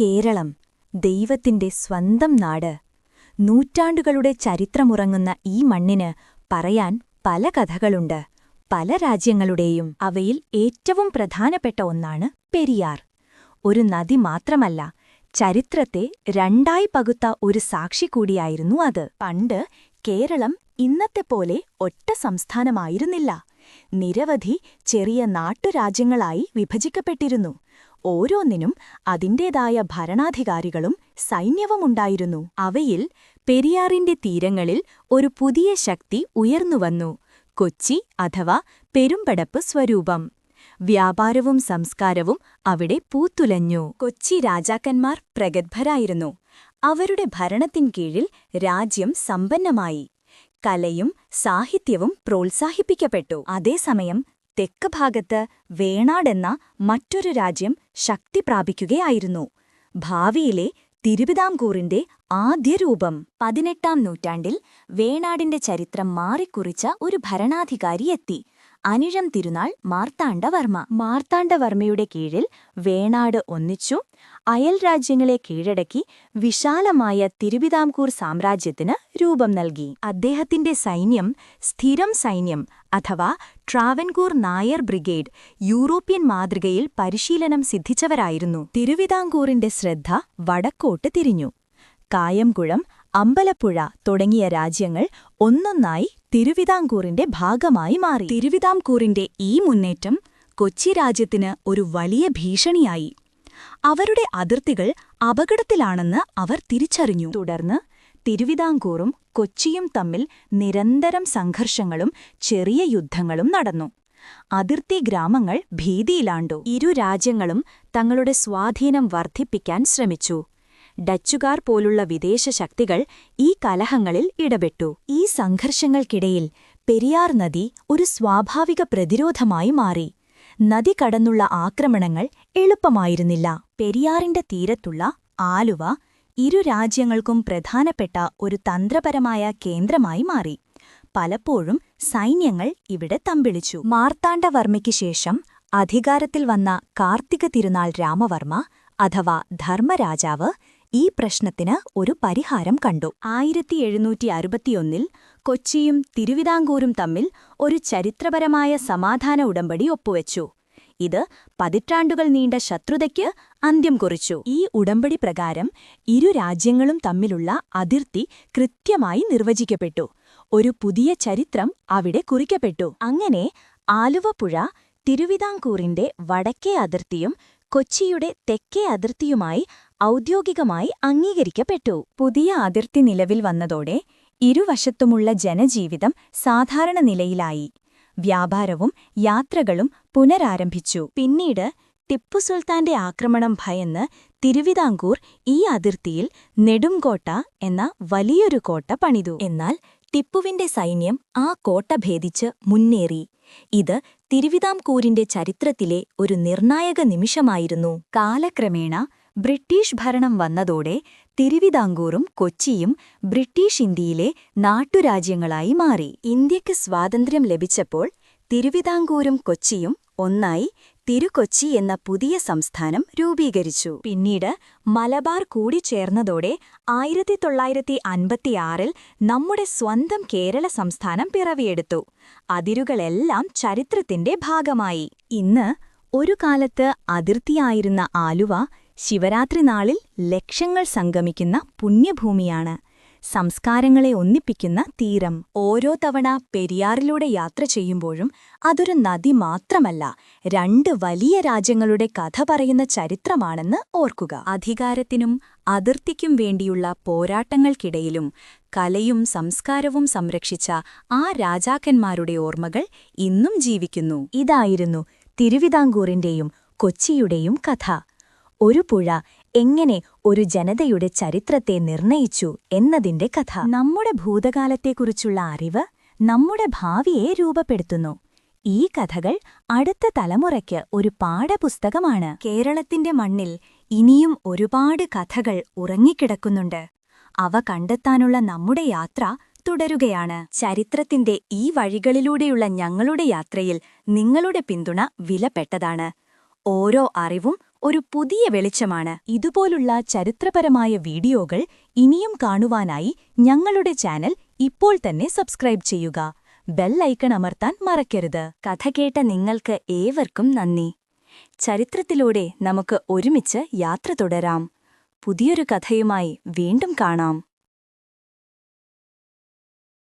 കേരളം ദൈവത്തിന്റെ സ്വന്തം നാട്. നൂറ്റാണ്ടുകളുടെ ചരിത്രമുറങ്ങുന്ന ഈ മണ്ണിന് പറയാൻ പല കഥകളുണ്ട്. പല രാജ്യങ്ങളുടെയും അവയിൽ ഏറ്റവും പ്രധാനപ്പെട്ട ഒന്നാണ് പെരിയാർ. ഒരു നദി മാത്രമല്ല ചരിത്രത്തെ രണ്ടായി പകുത്ത ഒരു സാക്ഷി കൂടിയായിരുന്നു അത്. പണ്ട് കേരളം ഇന്നത്തെ പോലെ ഒറ്റ സംസ്ഥാനമായിരുന്നില്ല. നിരവധി ചെറിയ നാട്ടുരാജ്യങ്ങളായി വിഭജിക്കപ്പെട്ടിരുന്നു. ഓരോന്നിനും അതിന്റേതായ ഭരണാധികാരികളും സൈന്യവുമുണ്ടായിരുന്നു. അവയിൽ പെരിയാറിന്റെ തീരങ്ങളിൽ ഒരു പുതിയ ശക്തി ഉയർന്നുവന്നു കൊച്ചി അഥവാ പെരുമ്പടപ്പ് സ്വരൂപം. വ്യാപാരവും സംസ്കാരവും അവിടെ പൂത്തുലഞ്ഞു. കൊച്ചി രാജാക്കന്മാർ പ്രഗത്ഭരായിരുന്നു. അവരുടെ ഭരണത്തിൻ കീഴിൽ രാജ്യം സമ്പന്നമായി. കലയും സാഹിത്യവും പ്രോത്സാഹിപ്പിക്കപ്പെട്ടു. അതേസമയം തെക്ക് ഭാഗത്ത് വേണാടെന്ന മറ്റൊരു രാജ്യം ശക്തി പ്രാപിക്കുകയായിരുന്നു. ഭാവിയിലെ തിരുവിതാംകൂറിന്റെ ആദ്യ രൂപം. പതിനെട്ടാം നൂറ്റാണ്ടിൽ വേണാടിന്റെ ചരിത്രം മാറിക്കുറിച്ച ഒരു ഭരണാധികാരി എത്തി. അനിഴം തിരുനാൾ മാർത്താണ്ഡവർമ്മ. മാർത്താണ്ഡവർമ്മയുടെ കീഴിൽ വേണാട് ഒന്നിച്ചു. അയൽ രാജ്യങ്ങളെ കീഴടക്കി വിശാലമായ തിരുവിതാംകൂർ സാമ്രാജ്യത്തിന് രൂപം നൽകി. അദ്ദേഹത്തിന്റെ സൈന്യം സ്ഥിരം സൈന്യം അഥവാ ട്രാവൻകൂർ നായർ ബ്രിഗേഡ് യൂറോപ്യൻ മാതൃകയിൽ പരിശീലനം സിദ്ധിച്ചവരായിരുന്നു. തിരുവിതാംകൂറിന്റെ ശ്രദ്ധ വടക്കോട്ട് തിരിഞ്ഞു. കായംകുളം അമ്പലപ്പുഴ തുടങ്ങിയ രാജ്യങ്ങൾ ഒന്നൊന്നായി തിരുവിതാംകൂറിന്റെ ഭാഗമായി മാറി. തിരുവിതാംകൂറിന്റെ ഈ മുന്നേറ്റം കൊച്ചി രാജ്യത്തിന് ഒരു വലിയ ഭീഷണിയായി. അവരുടെ അതിർത്തികൾ അപകടത്തിലാണെന്ന് അവർ തിരിച്ചറിഞ്ഞു. തുടർന്ന് തിരുവിതാംകൂറും കൊച്ചിയും തമ്മിൽ നിരന്തരം സംഘർഷങ്ങളും ചെറിയ യുദ്ധങ്ങളും നടന്നു. അതിർത്തി ഗ്രാമങ്ങൾ ഭീതിയിലാണ്ടു. ഇരു രാജ്യങ്ങളും തങ്ങളുടെ സ്വാധീനം വർദ്ധിപ്പിക്കാൻ ശ്രമിച്ചു. ഡച്ചുകാർ പോലുള്ള വിദേശ ശക്തികൾ ഈ കലഹങ്ങളിൽ ഇടപെട്ടു. ഈ സംഘർഷങ്ങൾക്കിടയിൽ പെരിയാർ നദി ഒരു സ്വാഭാവിക പ്രതിരോധമായി മാറി. നദി കടന്നുള്ള ആക്രമണങ്ങൾ എളുപ്പമായിരുന്നില്ല. പെരിയാറിന്റെ തീരത്തുള്ള ആലുവ ഇരു രാജ്യങ്ങൾക്കും പ്രധാനപ്പെട്ട ഒരു തന്ത്രപരമായ കേന്ദ്രമായി മാറി. പലപ്പോഴും സൈന്യങ്ങൾ ഇവിടെ തമ്പിളിച്ചു. മാർത്താണ്ഡവർമ്മയ്ക്ക് ശേഷം അധികാരത്തിൽ വന്ന കാർത്തിക തിരുനാൾ രാമവർമ്മ അഥവാ ധർമ്മരാജാവ് ഈ പ്രശ്നത്തിന് ഒരു പരിഹാരം കണ്ടു. ആയിരത്തി എഴുന്നൂറ്റി അറുപത്തിയൊന്നിൽ കൊച്ചിയും തിരുവിതാംകൂറും തമ്മിൽ ഒരു ചരിത്രപരമായ സമാധാന ഉടമ്പടി ഒപ്പുവെച്ചു. ഇത് പതിറ്റാണ്ടുകൾ നീണ്ട ശത്രുതയ്ക്ക് അന്ത്യം കുറിച്ചു. ഈ ഉടമ്പടി പ്രകാരം ഇരു രാജ്യങ്ങളും തമ്മിലുള്ള അതിർത്തി കൃത്യമായി നിർവചിക്കപ്പെട്ടു. ഒരു പുതിയ ചരിത്രം അവിടെ കുറിക്കപ്പെട്ടു. അങ്ങനെ ആലുവപ്പുഴ തിരുവിതാംകൂറിന്റെ വടക്കേ അതിർത്തിയും കൊച്ചിയുടെ തെക്കേ അതിർത്തിയുമായി ഔദ്യോഗികമായി അംഗീകരിക്കപ്പെട്ടു. പുതിയ അതിർത്തി നിലവിൽ വന്നതോടെ ഇരുവശത്തുമുള്ള ജനജീവിതം സാധാരണ നിലയിലായി. വ്യാപാരവും യാത്രകളും പുനരാരംഭിച്ചു. പിന്നീട് ടിപ്പു സുൽത്താന്റെ ആക്രമണം ഭയന്ന് തിരുവിതാംകൂർ ഈ അതിർത്തിയിൽ നെടുംകോട്ട എന്ന വലിയൊരു കോട്ട പണിതു. എന്നാൽ ടിപ്പുവിന്റെ സൈന്യം ആ കോട്ട ഭേദിച്ച് മുന്നേറി. ഇത് തിരുവിതാംകൂറിന്റെ ചരിത്രത്തിലെ ഒരു നിർണായക നിമിഷമായിരുന്നു. കാലക്രമേണ ബ്രിട്ടീഷ് ഭരണം വന്നതോടെ തിരുവിതാംകൂറും കൊച്ചിയും ബ്രിട്ടീഷ് ഇന്ത്യയിലെ നാട്ടുരാജ്യങ്ങളായി മാറി. ഇന്ത്യയ്ക്ക് സ്വാതന്ത്ര്യം ലഭിച്ചപ്പോൾ തിരുവിതാംകൂറും കൊച്ചിയും ഒന്നായി തിരുക്കൊച്ചി എന്ന പുതിയ സംസ്ഥാനം രൂപീകരിച്ചു. പിന്നീട് മലബാർ കൂടിച്ചേർന്നതോടെ ആയിരത്തി തൊള്ളായിരത്തി അൻപത്തിയാറിൽ നമ്മുടെ സ്വന്തം കേരള സംസ്ഥാനം പിറവിയെടുത്തു. അതിരുകളെല്ലാം ചരിത്രത്തിന്റെ ഭാഗമായി. ഇന്ന് ഒരു കാലത്ത് അതിർത്തിയായിരുന്ന ആലുവ ശിവരാത്രി നാളിൽ ലക്ഷങ്ങൾ സംഗമിക്കുന്ന പുണ്യഭൂമിയാണ്. സംസ്കാരങ്ങളെ ഒന്നിപ്പിക്കുന്ന തീരം. ഓരോ തവണ പെരിയാറിലൂടെ യാത്ര ചെയ്യുമ്പോഴും അതൊരു നദി മാത്രമല്ല രണ്ട് വലിയ രാജ്യങ്ങളുടെ കഥ പറയുന്ന ചരിത്രമാണെന്ന് ഓർക്കുക. അധികാരത്തിനും അതിർത്തിക്കും വേണ്ടിയുള്ള പോരാട്ടങ്ങൾക്കിടയിലും കലയും സംസ്കാരവും സംരക്ഷിച്ച ആ രാജാക്കന്മാരുടെ ഓർമ്മകൾ ഇന്നും ജീവിക്കുന്നു. ഇതായിരുന്നു തിരുവിതാംകൂറിന്റെയും കൊച്ചിയുടെയും കഥ. ഒരു പുഴ എങ്ങനെ ഒരു ജനതയുടെ ചരിത്രത്തെ നിർണയിച്ചു എന്നതിന്റെ കഥ. നമ്മുടെ ഭൂതകാലത്തെക്കുറിച്ചുള്ള അറിവ് നമ്മുടെ ഭാവിയെ രൂപപ്പെടുത്തുന്നു. ഈ കഥകൾ അടുത്ത തലമുറയ്ക്ക് ഒരു പാഠപുസ്തകമാണ്. കേരളത്തിന്റെ മണ്ണിൽ ഇനിയും ഒരുപാട് കഥകൾ ഉറങ്ങിക്കിടക്കുന്നുണ്ട്. അവ കണ്ടെത്താനുള്ള നമ്മുടെ യാത്ര തുടരുകയാണ്. ചരിത്രത്തിന്റെ ഈ വഴികളിലൂടെയുള്ള ഞങ്ങളുടെ യാത്രയിൽ നിങ്ങളുടെ പിന്തുണ വിലപ്പെട്ടതാണ്. ഓരോ അറിവും ഒരു പുതിയ വെളിച്ചമാണ്. ഇതുപോലുള്ള ചരിത്രപരമായ വീഡിയോകൾ ഇനിയും കാണുവാനായി ഞങ്ങളുടെ ചാനൽ ഇപ്പോൾ തന്നെ സബ്സ്ക്രൈബ് ചെയ്യുക. ബെല്ലൈക്കൺ അമർത്താൻ മറക്കരുത്. കഥ കേട്ട നിങ്ങൾക്ക് ഏവർക്കും നന്ദി. ചരിത്രത്തിലൂടെ നമുക്ക് ഒരുമിച്ച് യാത്ര തുടരാം. പുതിയൊരു കഥയുമായി വീണ്ടും കാണാം.